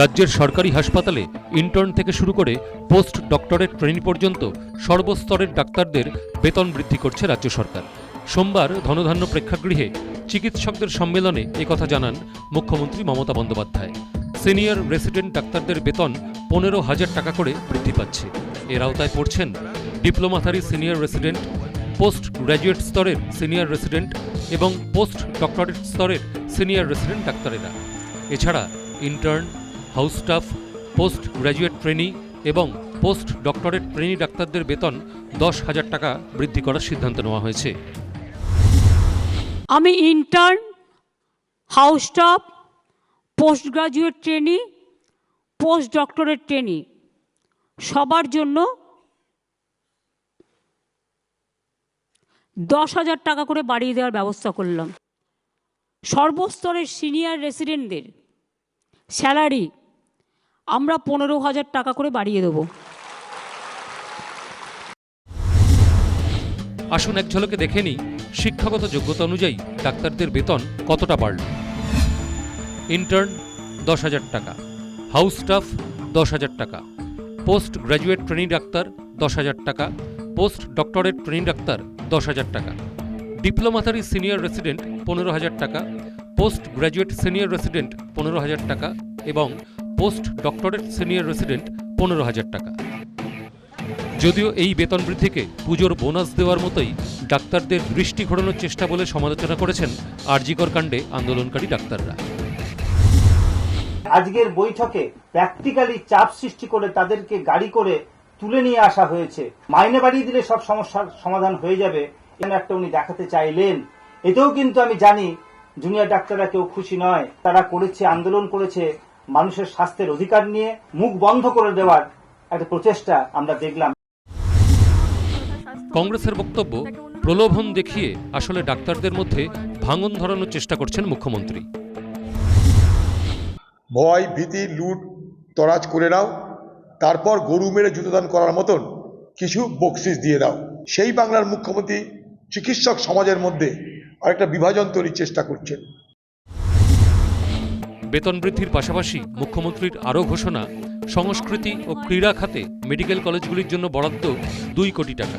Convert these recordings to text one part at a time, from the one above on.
রাজ্যের সরকারি হাসপাতালে ইন্টার্ন থেকে শুরু করে পোস্ট ডক্টরেট ট্রেনি পর্যন্ত সর্বস্তরের ডাক্তারদের বেতন বৃদ্ধি করছে রাজ্য সরকার। সোমবার ধনধান্য প্রেক্ষাগৃহে চিকিৎসকদের সম্মেলনে একথা জানান মুখ্যমন্ত্রী মমতা বন্দ্যোপাধ্যায়। সিনিয়র রেসিডেন্ট ডাক্তারদের বেতন পনেরো হাজার টাকা করে বৃদ্ধি পাচ্ছে। এর আওতায় পড়ছেন ডিপ্লোমাথারি সিনিয়র রেসিডেন্ট পোস্ট গ্র্যাজুয়েট স্তরের সিনিয়র রেসিডেন্ট এবং পোস্ট ডক্টরেট স্তরের সিনিয়র রেসিডেন্ট ডাক্তারেরা। এছাড়া intern house staff, post graduate trainee এবং পোস্ট ডক্টরেট ট্রেনি ডাক্তারদের বেতন দশ হাজার টাকা বৃদ্ধি করার সিদ্ধান্ত নেওয়া হয়েছে। আমি intern house staff post graduate trainee post doctorate trainee সবার জন্য দশ হাজার টাকা করে বাড়িয়ে দেওয়ার ব্যবস্থা করলাম। সর্বস্তরের সিনিয়র রেসিডেন্টদের স্যালারি আমরা পনেরো হাজার টাকা করে বাড়িয়ে দেবো। আসুন এক ঝলকে দেখে নিই শিক্ষাগত যোগ্যতা অনুযায়ী ডাক্তারদের বেতন কতটা বাড়ল। ইন্টার্ন, দশ হাজার টাকা। হাউস স্টাফ, দশ হাজার টাকা। পোস্ট গ্র্যাজুয়েট ট্রেনিং ডাক্তার, দশ হাজার টাকা। পোস্ট ডক্টরেট ট্রেনিং ডাক্তার, দশ হাজার টাকা। ডিপ্লোমাথারি সিনিয়র রেসিডেন্ট, পনেরো হাজার টাকা। পোস্ট গ্র্যাজুয়েট সিনিয়র রেসিডেন্ট, পনেরো হাজার টাকা এবং পোস্ট ডক্টরেট সিনিয়র রেসিডেন্ট পনেরো হাজার টাকা। যদিও এই বেতন বৃদ্ধিকে পুজোর বোনাস দেওয়ার মতোই ডাক্তারদের দৃষ্টি ঘোরানোর চেষ্টা বলে সমালোচনা করেছেন আরজিকর কাণ্ডে আন্দোলনকারী ডাক্তাররা। আজকের বৈঠকে প্র্যাকটিক্যালি চাপ সৃষ্টি করে তাদেরকে গাড়ি করে তুলে নিয়ে আসা হয়েছে। মাইনে বাড়িয়ে দিলে সব সমস্যার সমাধান হয়ে যাবে এখানে একটা উনি দেখাতে চাইলেন। এতেও কিন্তু আমি জানি জুনিয়র ডাক্তাররা কেউ খুশি নয়। তারা করেছে, আন্দোলন করেছে মানুষের স্বাস্থ্যের অধিকার নিয়ে মুখ বন্ধ করে দেওয়ার একটা প্রচেষ্টা আমরা দেখলাম। কংগ্রেসের বক্তব্য প্রলোভন দেখিয়ে আসলে ডাক্তারদের মধ্যে ভাঙন ধরানোর চেষ্টা করছেন মুখ্যমন্ত্রী। ভয় ভীতি লুট তরাজ করে নাও তারপর গরু মেরে জুতোদান করার মতন কিছু বকশিস দিয়ে দাও সেই বাংলার মুখ্যমন্ত্রী চিকিৎসক সমাজের মধ্যে আরেকটা বিভাজন তৈরির চেষ্টা করছেন। বেতন বৃদ্ধির পাশাপাশি মুখ্যমন্ত্রীর আরও ঘোষণা, সংস্কৃতি ও ক্রীড়া খাতে মেডিকেল কলেজগুলির জন্য বরাদ্দ দুই কোটি টাকা।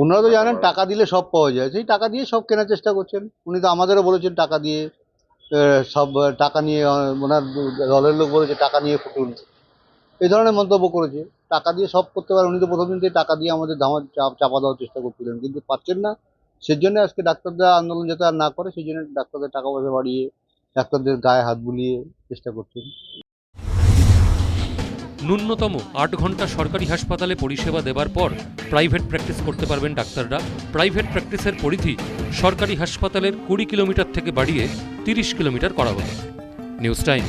ওনারা তো জানেন টাকা দিলে সব পাওয়া যায়। সেই টাকা দিয়ে সব কেনার চেষ্টা করছেন। উনি তো আমাদেরও বলেছেন টাকা দিয়ে সব টাকা নিয়ে ওনার দলের লোক বলেছে টাকা নিয়ে ফুটুন। এই ধরনের মন্তব্য করেছে। টাকা দিয়ে সব করতে পারে। উনি তো প্রথম দিন থেকে টাকা দিয়ে আমাদের ধামা চাপ দেওয়ার চেষ্টা করছিলেন। কিন্তু পাচ্ছেন না। সেই জন্য আজকে ডাক্তারদের আন্দোলন যাতে আর না করে সেই জন্য ডাক্তারদের টাকা পয়সা বাড়িয়ে ডাক্তারদের গায়ে হাত বুলিয়ে চেষ্টা করছেন। ন্যূনতম আট ঘণ্টা সরকারি হাসপাতালে পরিষেবা দেবার পর প্রাইভেট প্র্যাকটিস করতে পারবেন ডাক্তাররা। প্রাইভেট প্র্যাকটিসের পরিধি সরকারি হাসপাতালের কুড়ি কিলোমিটার থেকে বাড়িয়ে তিরিশ কিলোমিটার করা হলো নিউজ টাইম।